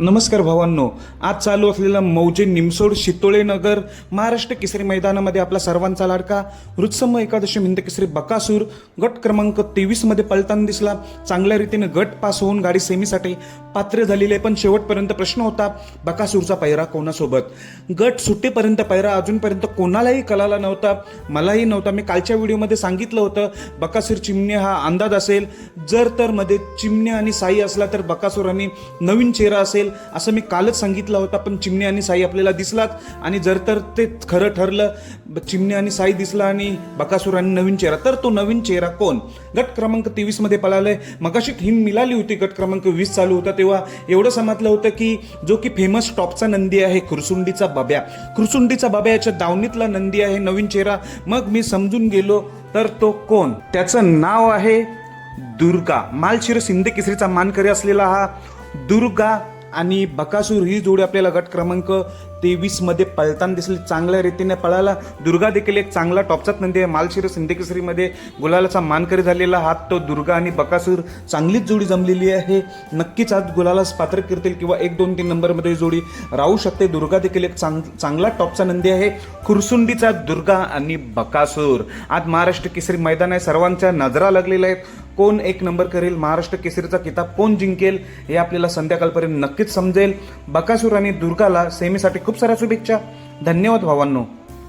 नमस्कार भावांनो आज चालू असलेला मौजे निमसोड शितोळे नगर महाराष्ट्र केसरी मैदानामध्ये आपला सर्वांचा लाडका रुत्सम एकादशी हिंद केसरी बकासूर गट क्रमांक तेवीसमध्ये पलताना पळताना दिसला. चांगल्या रीतीने गट पास होऊन गाडी सेमीसाठी पात्र झालेली आहे पण शेवटपर्यंत प्रश्न होता बकासूरचा पैरा कोणासोबत? गट सुट्टीपर्यंत पैरा अजूनपर्यंत कोणालाही कळाला नव्हता. मलाही नव्हता. मी कालच्या व्हिडिओमध्ये सांगितलं होतं बकासूर चिमणे हा अंदाज असेल. जर तर मध्ये चिमणे आणि साई असला तर बकासूर आणि नवीन चेहरा असेल. असं मी कालच सांगितलं होतं पण चिमणी आणि साई आपल्याला दिसलाच आणि जर तर ते खरं ठरलं ब- आणि साई दिसला आणि बकासूर आणि नवीन चेहरा. तर तो नवीन चेहरा कोण? गट क्रमांक तेवीसमध्ये पळालाय. मगाशी थीम मिळाली होती गट क्रमांक वीस चालू होता तेव्हा. एवढं समजलं होतं की जो की फेमस टॉपचा नंदी आहे खुरसुंडीचा बाब्या. खुरसुंडीचा बाब्या याच्या दावणीतला नंदी आहे नवीन चेहरा. मग मी समजून गेलो तर तो कोण? त्याचं नाव आहे दुर्गा. मालशिर शिंदे केसरीचा मानकरी असलेला हा दुर्गा आणि बकासूर ही जोडी आपल्याला गट क्रमांक तेवीसमध्ये पळताना दिसली. चांगल्या रीतीने पळाला. दुर्गा देखील एक चांगला टॉपचाच नंदी आहे. मालशिर सिंधकेसरीमध्ये गुलालाचा मानकरी झालेला हात तो दुर्गा आणि बकासूर चांगलीच जोडी जमलेली आहे. नक्कीच आज गुलालाच पात्र करतील किंवा एक दोन तीन नंबरमध्ये जोडी राहू शकते. दुर्गा देखील एक चांग चांगला टॉपचा नंदी आहे. खुरसुंडीचा दुर्गा आणि बकासूर. आज महाराष्ट्र केसरी मैदान आहे. सर्वांच्या नजरा लागलेल्या आहेत. कोण एक नंबर करेल महाराष्ट्र केसरीचा किताब कोण जिंकेल हे आपल्याला संध्याकाळपर्यंत नक्कीच समजेल. बकासूर आणि दुर्गाला सेमीसाठी खूप साऱ्या शुभेच्छा. धन्यवाद भावांनो.